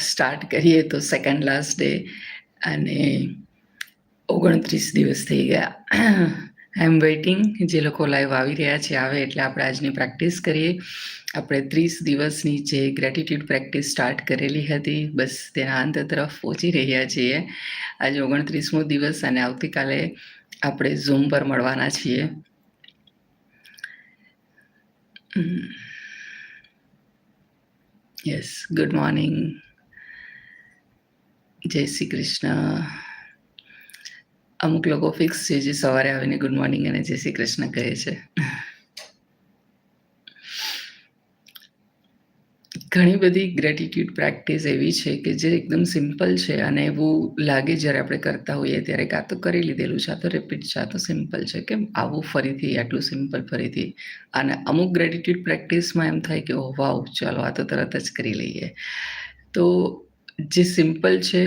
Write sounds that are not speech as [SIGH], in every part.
Start કરીએ તો second last day અને ઓગણત્રીસ દિવસ થઈ ગયા. આઈ એમ વેઇટિંગ જે લોકો લાઈવ આવી રહ્યા છે, આવે એટલે આપણે આજની પ્રેક્ટિસ કરીએ. આપણે ત્રીસ દિવસની જે ગ્રેટિટ્યૂડ પ્રેક્ટિસ સ્ટાર્ટ કરેલી હતી, બસ તેના અંત તરફ પહોંચી રહ્યા છીએ. આજે ઓગણત્રીસમો દિવસ અને આવતીકાલે આપણે ઝૂમ પર મળવાના છીએ. યસ ગુડ મોર્નિંગ જય શ્રી કૃષ્ણ. અમુક લોકો ફિક્સ છે જે સવારે આવીને ગુડ મોર્નિંગ અને જય શ્રી કૃષ્ણ કહે છે. ઘણી બધી ગ્રેટિટ્યૂડ પ્રેક્ટિસ એવી છે કે જે એકદમ સિમ્પલ છે અને એવું લાગે જ્યારે આપણે કરતા હોઈએ ત્યારે કાં તો કરી લીધેલું છે, આ તો રિપીટ છે, આ તો સિમ્પલ છે. કેમ? આવું ફરીથી, આટલું સિમ્પલ ફરીથી. અને અમુક ગ્રેટિટ્યૂડ પ્રેક્ટિસમાં એમ થાય કે ઓ વાવ, ચાલો આ તો તરત જ કરી લઈએ. તો જે સિમ્પલ છે,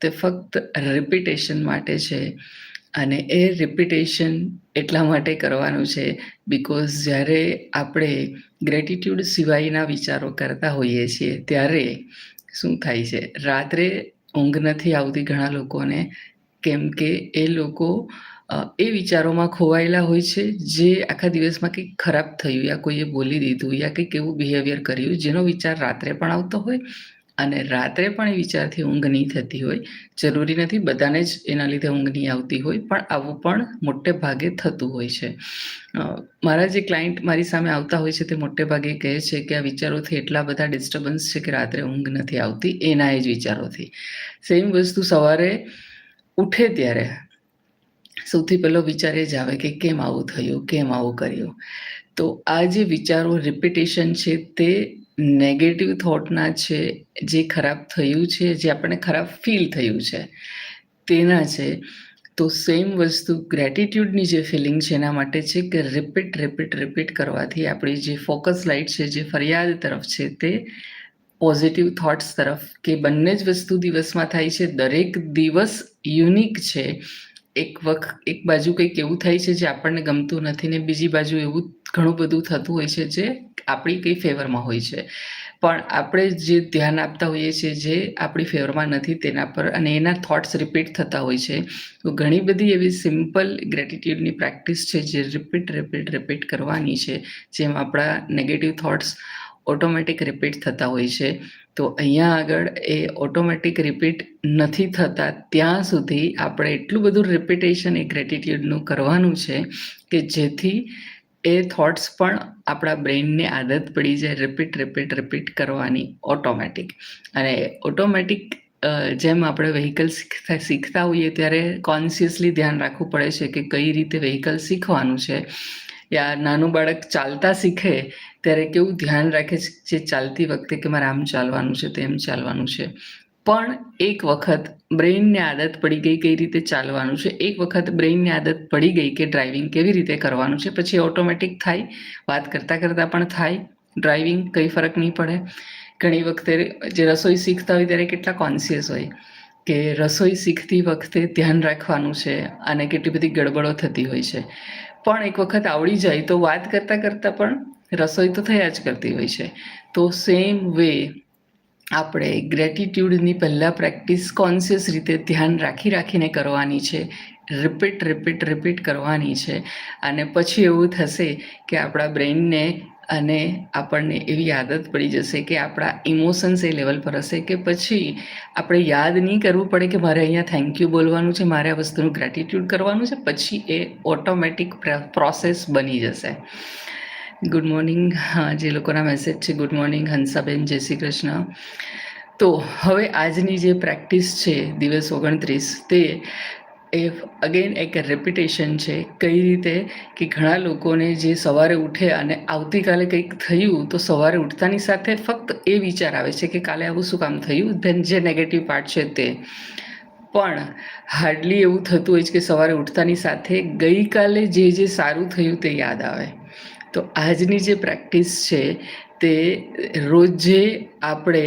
તે ફક્ત રિપીટેશન માટે છે. અને એ રિપીટેશન એટલા માટે કરવાનું છે બિકોઝ જ્યારે આપણે ગ્રેટિટ્યૂડ સિવાયના વિચારો કરતા હોઈએ છીએ, ત્યારે શું થાય છે? રાત્રે ઊંઘ નથી આવતી ઘણા લોકોને, કેમ કે એ લોકો એ વિચારોમાં ખોવાયેલા હોય છે, જે આખા દિવસમાં કંઈક ખરાબ થયું, યા કોઈએ બોલી દીધું, યા કંઈક એવું બિહેવિયર કર્યું, જેનો વિચાર રાત્રે પણ આવતો હોય અને રાત્રે પણ એ વિચારથી ઊંઘ નહીં થતી હોય. જરૂરી નથી, બધાને જ એના લીધે ઊંઘ નહીં આવતી હોય, પણ આવું પણ મોટે ભાગે થતું હોય છે. મારા જે ક્લાયન્ટ મારી સામે આવતા હોય છે તે મોટે ભાગે કહે છે કે આ વિચારોથી એટલા બધા ડિસ્ટર્બન્સ છે કે રાત્રે ઊંઘ નથી આવતી, એના એ જ વિચારોથી. સેમ વસ્તુ સવારે ઉઠે ત્યારે. સૌથી પહેલો વિચાર એ જ આવે કે કેમ આવું થયું, કેમ આવું કર્યું? તો આ જે વિચારો રિપીટેશન છે તે નેગેટિવ થોટના છે, જે ખરાબ થયું છે, જે આપણને ખરાબ ફીલ થયું છે, તેના છે. તો સેમ વસ્તુ ગ્રેટિટ્યૂડની જે ફિલિંગ છે, એના માટે છે કે રિપીટ રિપીટ રિપીટ કરવાથી આપણી જે ફોકસ લાઇટ છે, જે ફરિયાદ તરફ છે, તે પોઝિટિવ થોટ્સ તરફ કે બંને જ વસ્તુ દિવસમાં થાય છે. દરેક દિવસ યુનિક છે. એક વખત એક બાજુ કંઈક એવું થાય છે, જે આપણને ગમતું નથી ને બીજી બાજુ એવું ઘણું બધું થતું હોય છે, જે આપણી કંઈ ફેવરમાં હોય છે. પણ આપણે જે ધ્યાન આપતા હોઈએ છીએ જે આપણી ફેવરમાં નથી તેના પર અને એના થોટ્સ રિપીટ થતા હોય છે. તો ઘણી બધી એવી સિમ્પલ ગ્રેટિટ્યૂડની પ્રેક્ટિસ છે જે રિપીટ રિપીટ રિપીટ કરવાની છે. જેમ આપણા નેગેટિવ થોટ્સ ઓટોમેટિક રિપીટ થતા હોય છે. તો અહીંયા આગળ એ ઓટોમેટિક રિપીટ નથી થતા ત્યાં સુધી આપણે એટલું બધું રિપીટેશન એ ગ્રેટિટ્યૂડનું કરવાનું છે કે જેથી એ થોટ્સ પણ આપણા બ્રેઇનને આદત પડી જાય રિપીટ રિપીટ રિપીટ કરવાની ઓટોમેટિક અને ઓટોમેટિક જેમ આપણે વ્હીકલ શીખતા શીખતા હોઈએ ત્યારે કોન્શિયસલી ધ્યાન રાખવું પડે છે કે કઈ રીતે વ્હીકલ શીખવાનું છે. યા નાનું બાળક ચાલતા શીખે ત્યારે કેવું ધ્યાન રાખે છે ચાલતી વખતે કે મારે આમ ચાલવાનું છે, તેમ ચાલવાનું છે. પણ એક વખત બ્રેઇનને આદત પડી ગઈ કઈ રીતે ચાલવાનું છે? એક વખત બ્રેઇનને આદત પડી ગઈ કે ડ્રાઇવિંગ કેવી રીતે કરવાનું છે? પછી ઓટોમેટિક થાય, વાત કરતાં કરતાં પણ થાય ડ્રાઇવિંગ કંઈ ફરક નહીં પડે. ઘણી વખતે જે રસોઈ શીખતા હોય ત્યારે કેટલા કોન્શિયસ હોય કે રસોઈ શીખતી વખતે ધ્યાન રાખવાનું છે અને કેટલી બધી ગડબડો થતી હોય છે. પણ એક વખત આવડી જાય તો વાત કરતાં કરતાં પણ રસોઈ તો થયા જ કરતી હોય છે. તો સેમ વે આપણે ગ્રેટિટ્યૂડની પહેલાં પ્રેક્ટિસ કોન્શિયસ રીતે ધ્યાન રાખી રાખીને કરવાની છે. રિપીટ રિપીટ રિપીટ કરવાની છે. અને પછી એવું થશે કે આપણા બ્રેઇનને અને આપણને એવી આદત પડી જશે કે આપણા ઇમોશન્સ એ લેવલ પર હશે કે પછી આપણે યાદ નહીં કરવું પડે કે મારે અહીંયા થેન્ક યુ બોલવાનું છે, મારે આ વસ્તુનું ગ્રેટિટ્યૂડ કરવાનું છે, પછી એ ઓટોમેટિક પ્રોસેસ બની જશે. ગુડ મોર્નિંગ [LAUGHS] જે લોકોના મેસેજ છે ગુડ મોર્નિંગ હંસાબેન, જય શ્રી કૃષ્ણ. તો હવે આજની જે પ્રેક્ટિસ છે, દિવસ ઓગણત્રીસ, તે એ અગેન એક રેપિટેશન છે. કઈ રીતે? કે ઘણા લોકોને જે સવારે ઉઠે અને આવતીકાલે કંઈક થયું, તો સવારે ઉઠતાની સાથે ફક્ત એ વિચાર આવે છે કે કાલે આવું શું કામ થયું? ધેન જે નેગેટિવ પાર્ટ છે તે. પણ હાર્ડલી એવું થતું હોય છે કે સવારે ઉઠતાની સાથે ગઈકાલે જે જે સારું થયું તે યાદ આવે. તો આજની જે પ્રેક્ટિસ છે તે રોજે આપણે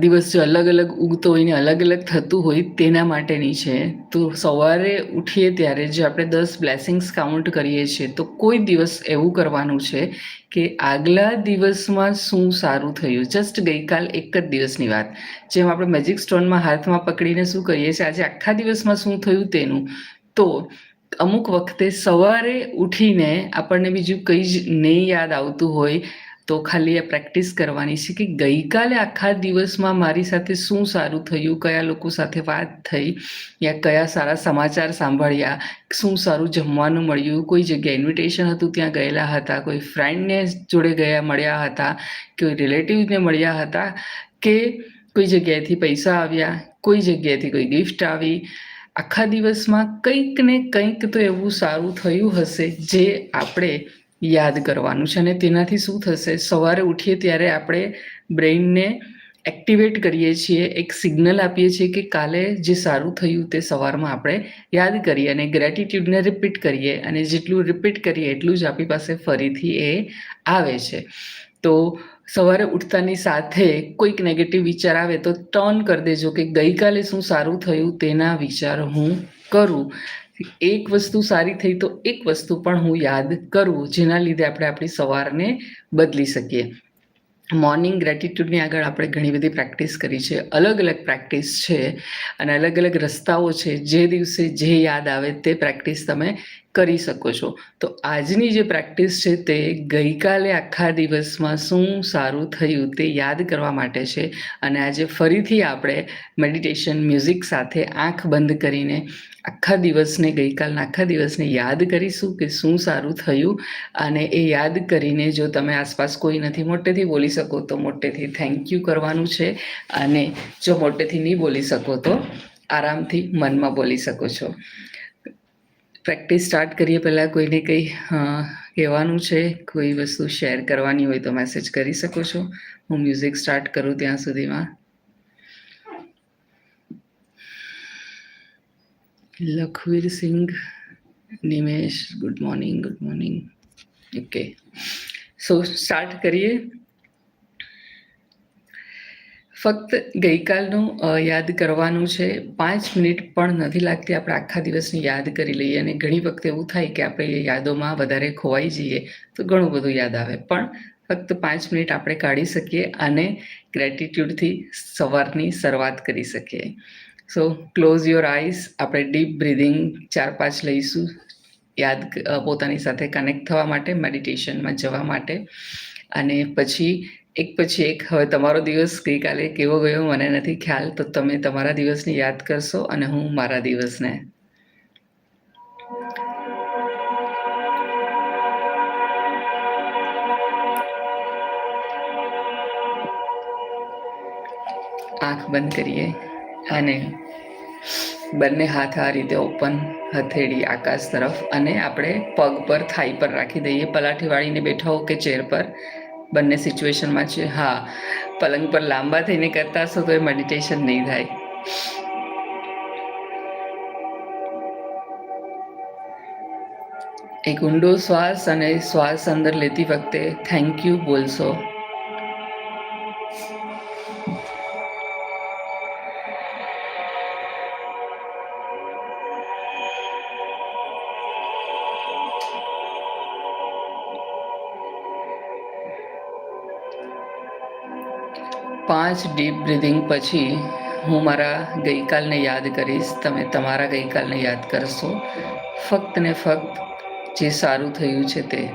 દિવસ જો અલગ અલગ ઉગતો હોય ને અલગ અલગ થતું હોય તેના માટેની છે. તો સવારે ઉઠીએ ત્યારે જે આપણે દસ બ્લેસિંગ્સ કાઉન્ટ કરીએ છીએ, તો કોઈ દિવસ એવું કરવાનું છે કે આગલા દિવસમાં શું સારું થયું. જસ્ટ ગઈકાલ એક જ દિવસની વાત. જેમ આપણે મેજિક સ્ટોનમાં હાથમાં પકડીને શું કરીએ છીએ, આજે આખા દિવસમાં શું થયું તેનું. તો અમુક વખતે સવારે ઉઠીને આપણને બીજું કંઈ જ નહીં યાદ આવતું હોય, તો ખાલી આ પ્રેક્ટિસ કરવાની છે કે ગઈકાલે આખા દિવસમાં મારી સાથે શું સારું થયું, કયા લોકો સાથે વાત થઈ, યા કયા સારા સમાચાર સાંભળ્યા, શું સારું જમવાનું મળ્યું, કોઈ જગ્યાએ ઇન્વિટેશન હતું ત્યાં ગયેલા હતા, કોઈ ફ્રેન્ડને જોડે ગયા, મળ્યા હતા, કોઈ રિલેટિવને મળ્યા હતા, કે કોઈ જગ્યાએથી પૈસા આવ્યા, કોઈ જગ્યાએથી કોઈ ગિફ્ટ આવી આખા દિવસમાં કંઈક ને કંઈક તો એવું સારું થયું હશે જે આપણે યાદ કરવાનું છે. અને તેનાથી શું થશે? સવારે ઉઠીએ ત્યારે આપણે બ્રેઇનને એક્ટિવેટ કરીએ છીએ, એક સિગ્નલ આપીએ છીએ કે કાલે જે સારું થયું તે સવારમાં આપણે યાદ કરીએ અને ગ્રેટિટ્યૂડને રિપીટ કરીએ અને જેટલું રિપીટ કરીએ એટલું જ આપણી પાસે ફરીથી એ આવે છે. તો સવારે ઉઠતાની સાથે કોઈક નેગેટિવ વિચાર આવે તો ટર્ન કરી દેજો કે ગઈકાલે શું સારું થયું તેના વિચાર હું કરું. એક વસ્તુ સારી થઈ તો એક વસ્તુ પણ હું યાદ કરું, જેના લીધે આપણે આપણી સવારને બદલી શકીએ. મોર્નિંગ ગ્રેટિટ્યૂડની આગળ આપણે ઘણી બધી પ્રેક્ટિસ કરી છે. અલગ અલગ પ્રેક્ટિસ છે અને અલગ અલગ રસ્તાઓ છે. જે દિવસે જે યાદ આવે તે પ્રેક્ટિસ તમે કરી શકો છો. તો આજની જે પ્રેક્ટિસ છે તે ગઈકાલે આખા દિવસમાં શું સારું થયું તે યાદ કરવા માટે છે. અને આજે ફરીથી આપણે મેડિટેશન મ્યુઝિક સાથે આંખ બંધ કરીને આખા દિવસને, ગઈકાલના આખા દિવસને યાદ કરીશું કે શું સારું થયું. અને એ યાદ કરીને જો તમે આસપાસ કોઈ નથી, મોટેથી બોલી શકો તો મોટેથી થેન્ક યુ કરવાનું છે. અને જો મોટેથી નહીં બોલી શકો તો આરામથી મનમાં બોલી શકો છો. પ્રેક્ટિસ સ્ટાર્ટ કરીએ પહેલાં કોઈને કંઈ કહેવાનું છે, કોઈ વસ્તુ શેર કરવાની હોય તો મેસેજ કરી શકો છો. હું મ્યુઝિક સ્ટાર્ટ કરું ત્યાં સુધીમાં. Lakhvir Singh, Nimesh, good morning good morning. Okay. So, start કરીએ. ફક્ત ગઈકાલનું યાદ કરવાનું છે. પાંચ મિનિટ પણ નથી લાગતી આપણે આખા દિવસની યાદ કરી લઈએ અને ઘણી વખત એવું થાય કે આપણે યાદોમાં વધારે ખોવાઈ જઈએ, તો ઘણું બધું યાદ આવે. પણ ફક્ત પાંચ મિનિટ આપણે કાઢી શકીએ અને ગ્રેટિટ્યૂડથી સવારની શરૂઆત કરી શકીએ. સો ક્લોઝ યોર આઈસ આપણે ડીપ બ્રિધિંગ ચાર પાંચ લઈશું. યાદ પોતાની સાથે કનેક્ટ થવા માટે મેડિટેશનમાં જવા માટે. અને પછી એક પછી એક, હવે તમારો દિવસ ગઈકાલે કેવો ગયો મને નથી ખ્યાલ, તો તમે તમારા દિવસને યાદ કરશો અને હું મારા દિવસને. આંખ બંધ કરીએ અને બંને હાથ આ રીતે ઓપન હથેળી આકાશ તરફ અને આપણે પગ પર, થાઈ પર રાખી દઈએ. પલાઠી વાળીને બેઠા કે ચેર પર. બંને સિચ્યુએશનમાં છે. હા, પલંગ પર લાંબા થઈને કરતા હશો તો એ મેડિટેશન નહીં થાય. એક ઊંડો શ્વાસ અને શ્વાસ અંદર લેતી વખતે થેન્ક યુ બોલશો. પાંચ ડીપ બ્રિધિંગ પછી હું મારા ગઈકાલને યાદ કરીશ. તમે તમારા ગઈકાલને યાદ કરશો. ફક્ત ને ફક્ત જે સારું થયું છે તે.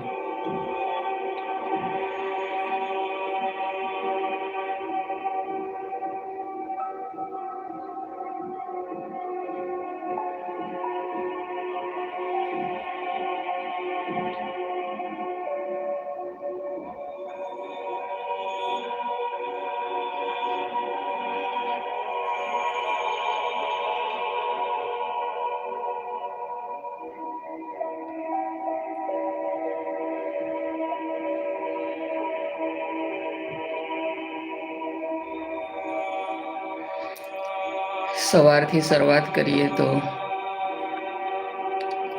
સવારથી શરૂઆત કરીએ તો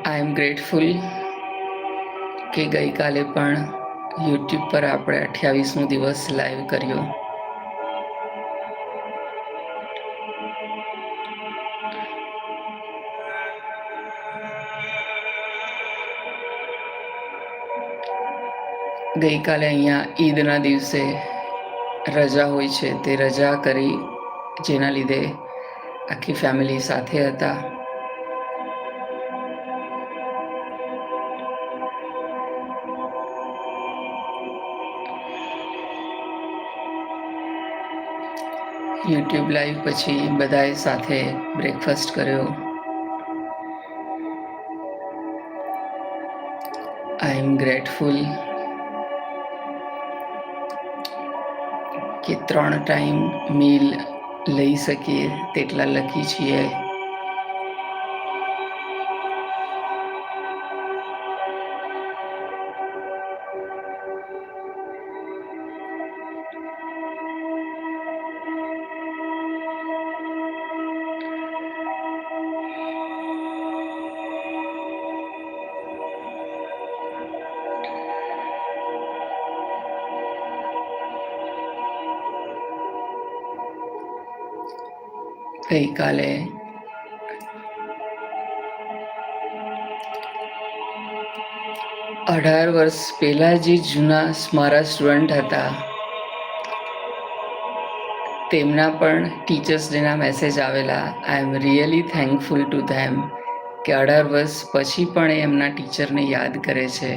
આઈ એમ ગ્રેટફુલ કે ગઈકાલે પણ યુટ્યુબ પર આપણે અઠ્યાવીસમો દિવસ લાઈવ કર્યો. ગઈકાલે અહીંયા ઈદના દિવસે રજા હોય છે તે રજા કરી, જેના લીધે આખી ફેમિલી સાથે હતા યુટ્યુબ લાઈવ પછી બધાએ સાથે બ્રેકફાસ્ટ કર્યો આઈ એમ ગ્રેટફુલ કે ત્રણ ટાઈમ મીલ લઈ શકીએ તેટલા લખી છીએ. ગઈકાલે અઢાર વર્ષ પહેલા જે જૂના મારા સ્ટુડન્ટ હતા તેમના પણ ટીચર્સ ડેના મેસેજ આવેલા I am really thankful to them કે અઢાર વર્ષ પછી પણ એ એમના ટીચરને યાદ કરે છે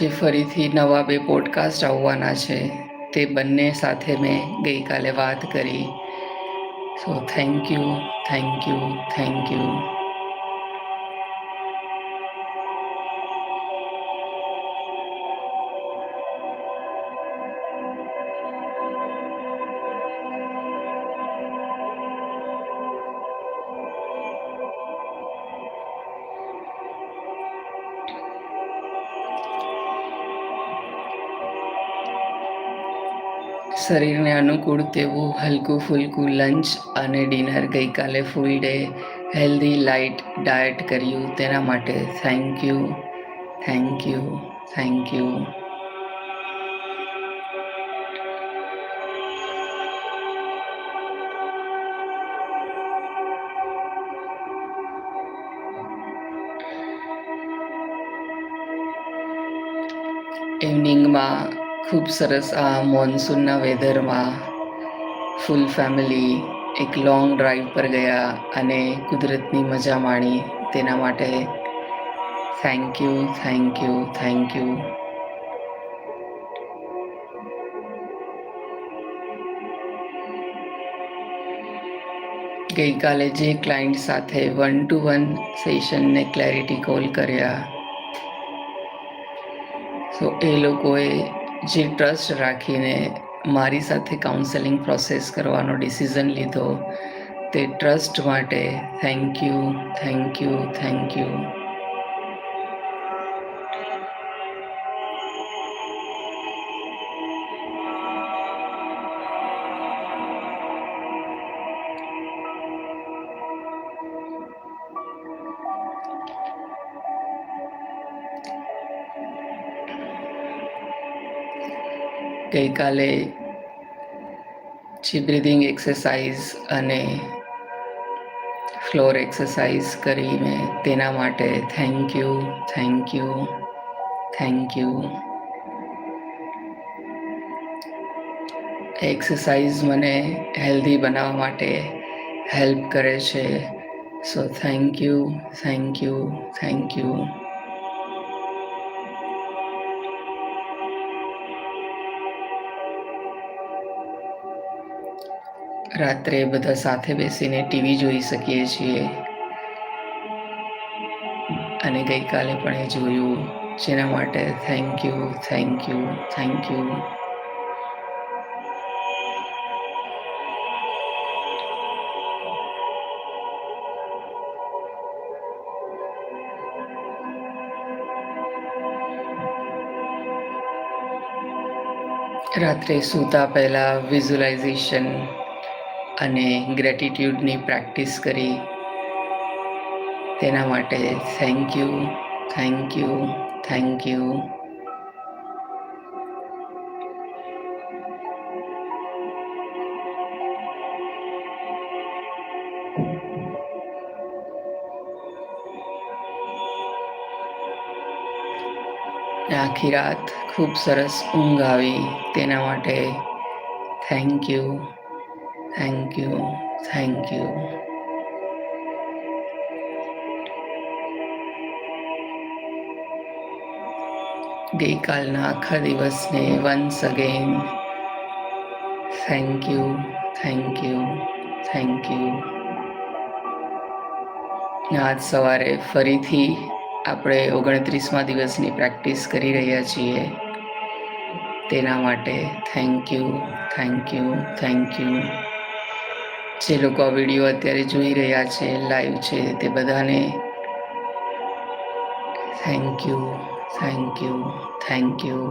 જે ફરીથી નવા બે પોડકાસ્ટ આવવાના છે, તે બંને સાથે મેં ગઈકાલે વાત કરી. So thank you thank you thank you શરીરને અનુકૂળ તેવું હલકું ફૂલકું લંચ અને ડિનર ગઈકાલે full day healthy light diet કર્યું. તેના માટે thank you thank you thank you ખૂબ સરસ આ મોન્સૂનના વેધરમાં ફૂલ ફેમિલી એક લોંગ ડ્રાઈવ પર ગયા અને કુદરતની મજા માણી તેના માટે thank you thank you thank you. ગઈકાલે જે ક્લાયન્ટ સાથે વન ટુ વન સેશનને ક્લેરિટી કોલ કર્યા. સો એ લોકોએ જે ટ્રસ્ટ રાખીને મારી સાથે કાઉન્સેલિંગ પ્રોસેસ કરવાનો ડિસિઝન લીધો, તે ટ્રસ્ટ માટે thank you thank you thank you ગઈકાલે જે બ્રિધિંગ એક્સરસાઇઝ અને ફ્લોર એક્સરસાઇઝ કરીને તેના માટે thank you thank you thank you. Exercise મને હેલ્ધી બનાવવા માટે હેલ્પ કરે છે. So thank you thank you thank you. રાત્રે બધા સાથે બેસીને ટીવી જોઈ શકીએ છીએ. અને ગઈકાલે પણ એ જોયું, જેના માટે thank you thank you thank you રાત્રે સૂતા પહેલાં વિઝ્યુલાઇઝેશન અને ગ્રેટિટ્યૂડની પ્રેક્ટિસ કરી. તેના માટે thank you thank you thank you આખી રાત ખૂબ સરસ ઊંઘ આવી. તેના માટે thank you thank you thank you ગઈકાલના આખા દિવસને once again thank you thank you thank you આજ સવારે ફરીથી આપણે ઓગણત્રીસમાં દિવસની પ્રેક્ટિસ કરી રહ્યા છીએ. તેના માટે thank you thank you thank you જે લોકો આ વીડિયો અત્યારે જોઈ રહ્યા છે લાઈવ છે, તે બધાને thank you thank you thank you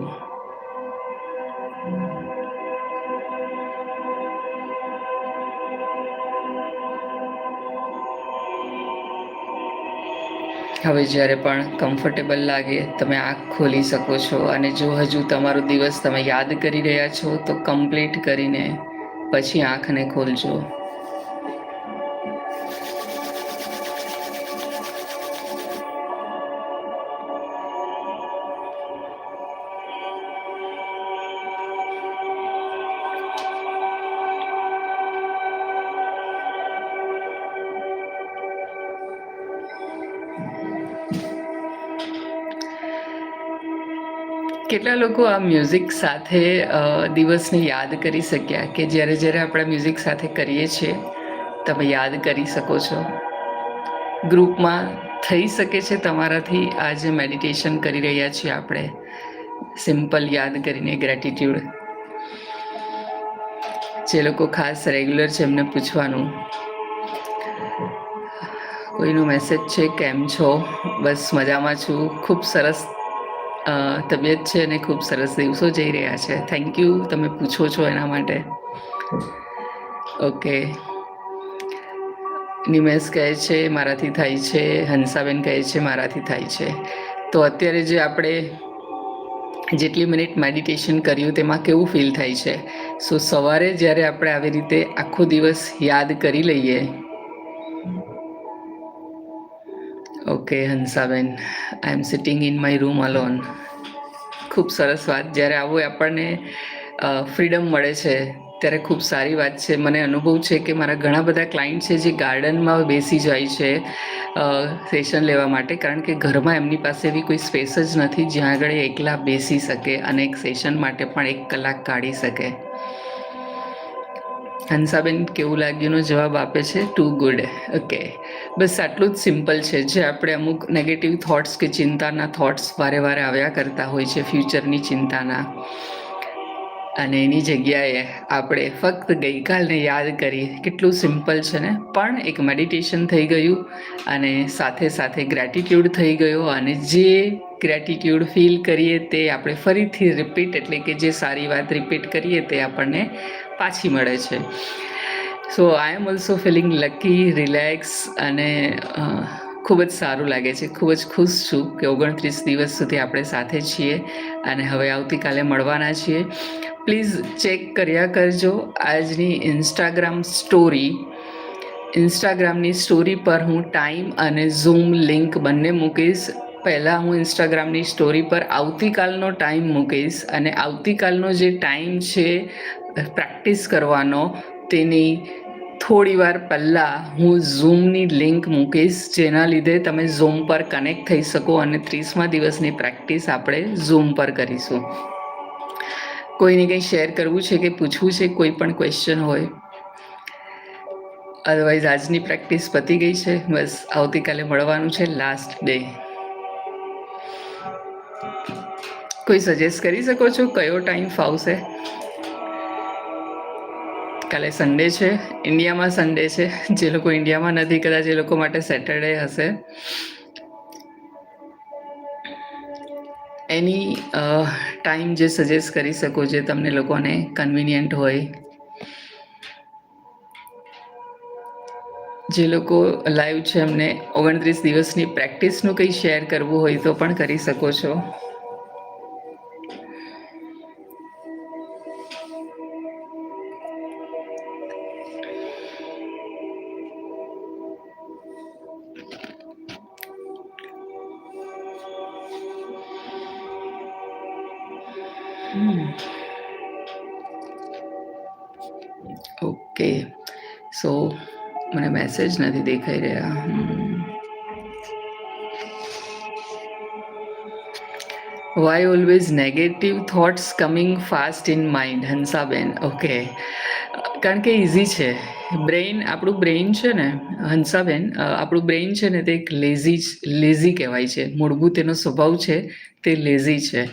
હવે જ્યારે પણ કમ્ફર્ટેબલ લાગે, તમે આંખ ખોલી શકો છો અને જો હજુ તમારો દિવસ તમે યાદ કરી રહ્યા છો, તો કમ્પ્લીટ કરીને પછી આંખને ખોલજો. લોકો આ મ્યુઝિક સાથે દિવસને યાદ કરી શક્યા કે જ્યારે જ્યારે આપણે મ્યુઝિક સાથે કરીએ છીએ, તમે યાદ કરી શકો છો. ગ્રુપમાં થઈ શકે છે, તમારાથી આ જે મેડિટેશન કરી રહ્યા છીએ આપણે. સિમ્પલ યાદ કરીને ગ્રેટિટ્યૂડ જે લોકો ખાસ રેગ્યુલર છે, એમને પૂછવાનું. કોઈનો મેસેજ છે, કેમ છો? બસ મજામાં છું. ખૂબ સરસ તબિયત છે અને ખૂબ સરસ દિવસો જઈ રહ્યા છે. થેન્ક યુ તમે પૂછો છો એના માટે. ઓકે નિમેશ કહે છે, મારાથી થાય છે. હંસાબેન કહે છે, મારાથી થાય છે. તો અત્યારે જે આપણે જેટલી મિનિટ મેડિટેશન કર્યું, તેમાં કેવું ફીલ થાય છે? સો સવારે જ્યારે આપણે આવી રીતે આખો દિવસ યાદ કરી લઈએ okay Hansaben I am sitting in my room alone ખૂબ સરસ વાત. જ્યારે આવું આપણને ફ્રીડમ મળે છે, ત્યારે ખૂબ સારી વાત છે. મને અનુભવ છે કે મારા ઘણા બધા ક્લાયન્ટ છે જે ગાર્ડનમાં બેસી જાય છે સેશન લેવા માટે. કારણ કે ઘરમાં એમની પાસે એવી કોઈ સ્પેસ જ નથી જ્યાં આગળ એકલા બેસી શકે અને એક સેશન માટે પણ એક કલાક કાઢી શકે. હંસાબેન કેવું લાગ્યુંનો જવાબ આપે છે? ટુ ગુડ ઓકે બસ આટલું જ સિમ્પલ છે. જે આપણે અમુક નેગેટિવ થોટ્સ કે ચિંતાના થોટ્સ વારે વારે આવ્યા કરતા હોય છે ફ્યુચરની ચિંતાના. અને એની જગ્યાએ આપણે ફક્ત ગઈકાલને યાદ કરી કેટલું સિમ્પલ છે ને? પણ એક મેડિટેશન થઈ ગયું અને સાથે સાથે ગ્રેટિટ્યૂડ થઈ ગયો અને જે ગ્રેટિટ્યૂડ ફીલ કરીએ તે આપણે ફરીથી રિપીટ એટલે કે જે સારી વાત રિપીટ કરીએ તે આપણને પાછી મળે છે. So I am also feeling lucky relax અને ખૂબ જ સારું લાગે છે. ખૂબ જ ખુશ છું કે ઓગણત્રીસ દિવસ સુધી આપણે સાથે છીએ અને હવે આવતીકાલે મળવાના છીએ. પ્લીઝ ચેક કર્યા કરજો આજની ઇન્સ્ટાગ્રામ સ્ટોરી ઇન્સ્ટાગ્રામની સ્ટોરી પર હું ટાઈમ અને ઝૂમ લિંક બંને મૂકીશ. પહેલાં હું ઇન્સ્ટાગ્રામની સ્ટોરી પર આવતીકાલનો ટાઈમ મૂકીશ અને આવતીકાલનો જે ટાઈમ છે પ્રેક્ટિસ કરવાનો, તેની થોડી વાર પહેલાં હું ઝૂમની લિંક મૂકીશ, જેના લીધે તમે ઝૂમ પર કનેક્ટ થઈ શકો અને ત્રીસમા દિવસની પ્રેક્ટિસ આપણે ઝૂમ પર કરીશું. કોઈને કંઈ શેર કરવું છે કે પૂછવું છે, કોઈ પણ ક્વેશ્ચન હોય અધરવાઇઝ આજની પ્રેક્ટિસ પતી ગઈ છે. બસ, આવતીકાલે મળવાનું છે લાસ્ટ ડે કોઈ સજેસ્ટ કરી શકો છો? કયો ટાઈમ ફાવશે? કાલે સન્ડે છે. ઇન્ડિયામાં સન્ડે છે. જે લોકો ઇન્ડિયામાં નથી, કદાચ એ લોકો માટે સેટરડે હશે. એની ટાઈમ જે સજેસ્ટ કરી શકો જે તમને લોકોને કન્વિનિયન્ટ હોય? જે લોકો લાઈવ છે એમને ઓગણત્રીસ દિવસની પ્રેક્ટિસનું કંઈ શેર કરવું હોય તો પણ કરી શકો છો. ઓકે સો મને મેસેજ નથી દેખાઈ રહ્યા. Why always negative thoughts coming fast in mind Hansaben okay કારણ કે ઇઝી છે. બ્રેઇન આપણું બ્રેઇન છે ને, હંસાબેન આપણું બ્રેઇન છે ને તે એક લેઝી લેઝી કહેવાય છે. મૂળભૂત એનો સ્વભાવ છે તે લેઝી છે.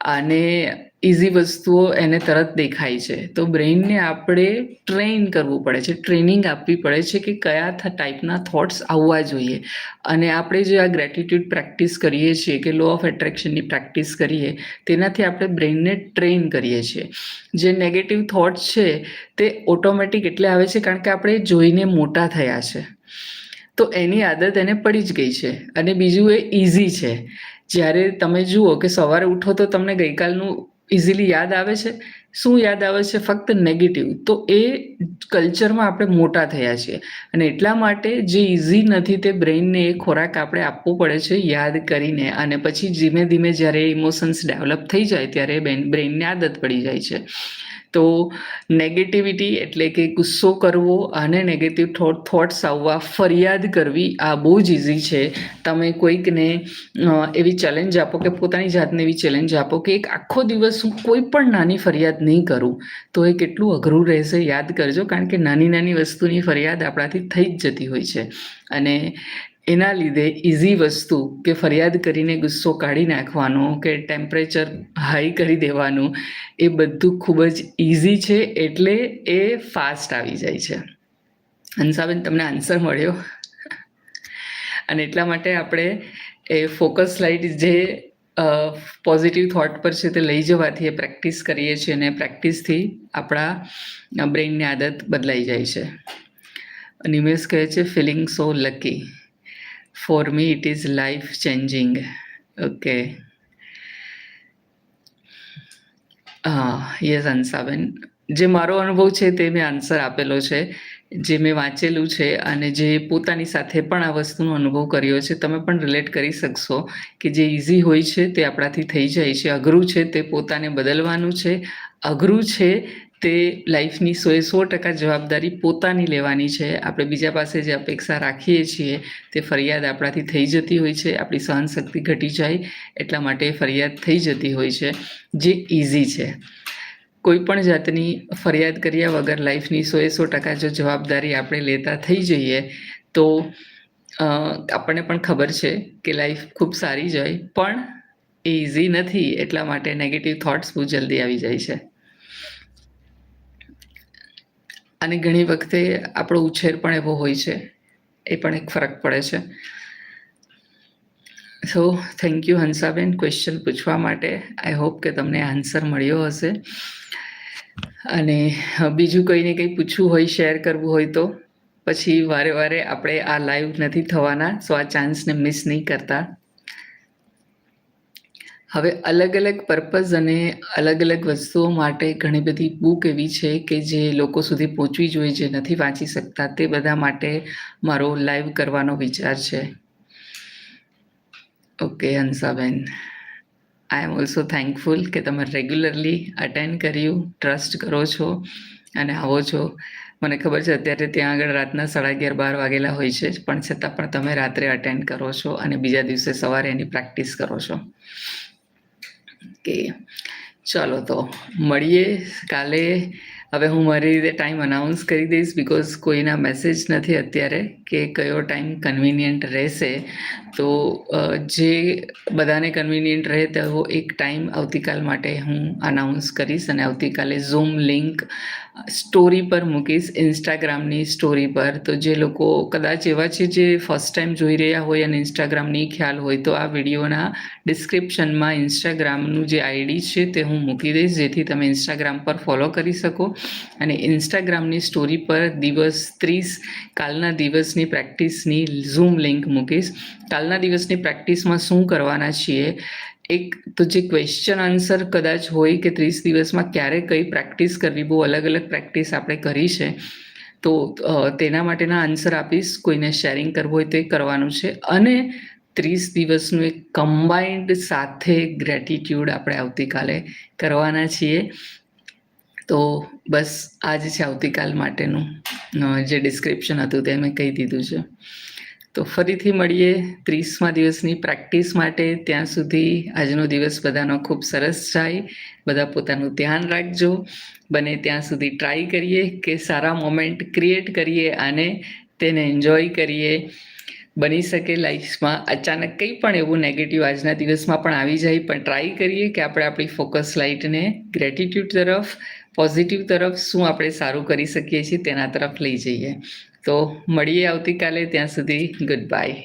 અને ઇઝી વસ્તુઓ એને તરત દેખાય છે. તો બ્રેઇનને આપણે ટ્રેન કરવું પડે છે. ટ્રેનિંગ આપવી પડે છે કે કયા ટાઈપના થોટ્સ આવવા જોઈએ. અને આપણે જે આ ગ્રેટિટ્યૂડ પ્રેક્ટિસ કરીએ છીએ કે લો ઓફ એટ્રેક્શનની પ્રેક્ટિસ કરીએ, તેનાથી આપણે બ્રેઇનને ટ્રેન કરીએ છીએ. જે નેગેટિવ થોટ્સ છે, તે ઓટોમેટિક એટલે આવે છે કારણ કે આપણે જોઈને મોટા થયા છે. તો એની આદત એને પડી જ ગઈ છે. અને બીજું એ ઇઝી છે. જ્યારે તમે જુઓ કે સવારે ઉઠો તો તમને ગઈકાલનું ઇઝીલી યાદ આવે છે. શું યાદ આવે છે? ફક્ત નેગેટિવ તો એ કલ્ચરમાં આપણે મોટા થયા છીએ. અને એટલા માટે જે ઇઝી નથી તે બ્રેઇનને એ ખોરાક આપણે આપવો પડે છે યાદ કરીને. અને પછી ધીમે ધીમે જ્યારે ઇમોશન્સ ડેવલપ થઈ જાય ત્યારે બ્રેઇનને આદત પડી જાય છે. તો નેગેટિવિટી એટલે કે ગુસ્સો કરવો અને નેગેટિવ થોટ થોટ્સ આવવા ફરિયાદ કરવી આ બહુ જ ઇઝી છે. તમે કોઈકને એવી ચેલેન્જ આપો કે પોતાની જાતને એવી ચેલેન્જ આપો કે એક આખો દિવસ હું કોઈ પણ નાની ફરિયાદ નહીં કરું, તો એ કેટલું અઘરું રહેશે યાદ કરજો કારણ કે નાની નાની વસ્તુની ફરિયાદ આપણાથી થઈ જ જતી હોય છે. અને એના લીધે ઇઝી વસ્તુ કે ફરિયાદ કરીને ગુસ્સો કાઢી નાખવાનો, કે ટેમ્પરેચર હાઈ કરી દેવાનું, એ બધું ખૂબ જ ઇઝી છે એટલે એ ફાસ્ટ આવી જાય છે. હંસાબેન, તમને આન્સર મળ્યો? અને એટલા માટે આપણે એ ફોકસ લાઇટ જે પોઝિટિવ થોટ પર છે તે લઈ જવાથી એ પ્રેક્ટિસ કરીએ છીએ અને પ્રેક્ટિસથી આપણા બ્રેઇનની આદત બદલાઈ જાય છે. નિમેશ કહે છે feeling so lucky for me it is life changing okay હા યસ અંસાબેન જે મારો અનુભવ છે તે મેં આન્સર આપેલો છે, જે મેં વાંચેલું છે અને જે પોતાની સાથે પણ આ વસ્તુનો અનુભવ કર્યો છે, તમે પણ રિલેટ કરી શકશો કે જે ઇઝી હોય છે તે આપણાથી થઈ જાય છે. અઘરું છે તે પોતાને બદલવાનું છે. અઘરું છે તે લાઈફની સોએ સો ટકા જવાબદારી પોતાની લેવાની છે. આપણે બીજા પાસે જે અપેક્ષા રાખીએ છીએ, તે ફરિયાદ આપણાથી થઈ જતી હોય છે, આપણી સહનશક્તિ ઘટી જાય, એટલા માટે ફરિયાદ થઈ જતી હોય છે, જે ઇઝી છે. કોઈ પણ જાતની ફરિયાદ કર્યા વગર લાઈફની સોએ સો ટકા જો જવાબદારી આપણે લેતા થઈ જઈએ, તો આપણને પણ ખબર છે કે લાઈફ ખૂબ સારી જાય, પણ એ ઇઝી નથી, એટલા માટે નેગેટિવ થોટ્સ બહુ જલ્દી આવી જાય છે. અને ઘણી વખતે આપણો ઉછેર પણ એવો હોય છે. એ પણ એક ફરક પડે છે. So thank you Hansaben question પૂછવા માટે આઈ હોપ કે તમને આન્સર મળ્યો હશે. અને બીજું કંઈ ને કંઈ પૂછવું હોય શેર કરવું હોય તો પછી વારે વારે આપણે આ લાઈવ નથી થવાના. સો આ ચાન્સને મિસ નહીં કરતા. હવે અલગ અલગ પર્પઝ અને અલગ અલગ વસ્તુઓ માટે ઘણી બધી બુક એવી છે કે જે લોકો સુધી પહોંચવી જોઈએ જે નથી વાંચી શકતા તે બધા માટે મારો લાઈવ કરવાનો વિચાર છે. Okay Hansaben. I am also thankful કે તમે રેગ્યુલરલી અટેન્ડ કર્યું ટ્રસ્ટ કરો છો અને આવો છો. મને ખબર છે અત્યારે ત્યાં આગળ રાતના સાડા અગિયાર બાર વાગેલા હોય છે, પણ છતાં પણ તમે રાત્રે અટેન્ડ કરો છો અને બીજા દિવસે સવારે એની પ્રેક્ટિસ કરો છો. કે ચાલો તો મળીએ કાલે. હવે હું મારી રીતે ટાઈમ અનાઉન્સ કરી દઈશ બિકોઝ કોઈના મેસેજ નથી અત્યારે કે કયો ટાઈમ કન્વિનિયન્ટ રહેશે. તો જે બધાને કન્વિનિયન્ટ રહે તેવો એક ટાઈમ આવતીકાલ માટે હું અનાઉન્સ કરીશ અને આવતીકાલે ઝૂમ લિંક સ્ટોરી પર મૂકીશ ઇન્સ્ટાગ્રામની સ્ટોરી પર, તો જે લોકો કદાચ એવા છે જે ફર્સ્ટ ટાઈમ જોઈ રહ્યા હોય અને ઇન્સ્ટાગ્રામની ખ્યાલ હોય, તો આ વિડીયોના ડિસ્ક્રિપ્શનમાં ઇન્સ્ટાગ્રામનું જે આઈડી છે તે હું મૂકી દઈશ, જેથી તમે ઇન્સ્ટાગ્રામ પર ફોલો કરી શકો. અને ઇન્સ્ટાગ્રામની સ્ટોરી પર દિવસ ત્રીસ, કાલના દિવસની પ્રેક્ટિસની ઝૂમ લિંક મૂકીશ. કાલના દિવસની પ્રેક્ટિસમાં શું કરવાના છીએ? એક તો જે ક્વેશ્ચન આન્સર કદાચ હોય કે ત્રીસ દિવસમાં ક્યારે કઈ પ્રેક્ટિસ કરવી, બહુ અલગ અલગ પ્રેક્ટિસ આપણે કરી છે, તો તેના માટેના આન્સર આપીશ, કોઈને શેરિંગ કરવું હોય તો એ કરવાનું છે. અને ત્રીસ દિવસનું એક કમ્બાઇન્ડ સાથે ગ્રેટિટ્યૂડ આપણે આવતીકાલે કરવાના છીએ. તો, બસ, આ જ છે આવતીકાલ માટેનું જે ડિસ્ક્રિપ્શન હતું તે મેં કહી દીધું છે. તો ફરીથી મળીએ ત્રીસમા દિવસની પ્રેક્ટિસ માટે. ત્યાં સુધી આજનો દિવસ બધાનો ખૂબ સરસ જાય. બધા પોતાનું ધ્યાન રાખજો. બને ત્યાં સુધી ટ્રાય કરીએ કે સારા મોમેન્ટ ક્રિએટ કરીએ અને તેને એન્જોય કરીએ. બની શકે લાઈફમાં અચાનક કંઈ પણ એવું નેગેટિવ આજના દિવસમાં પણ આવી જાય, પણ ટ્રાય કરીએ કે આપણે આપણી ફોકસ લાઇટને ગ્રેટિટ્યૂડ તરફ પોઝિટિવ તરફ શું આપણે સારું કરી શકીએ છીએ તેના તરફ લઈ જઈએ. તો મળીએ આવતીકાલે ત્યાં સુધી ગુડ બાય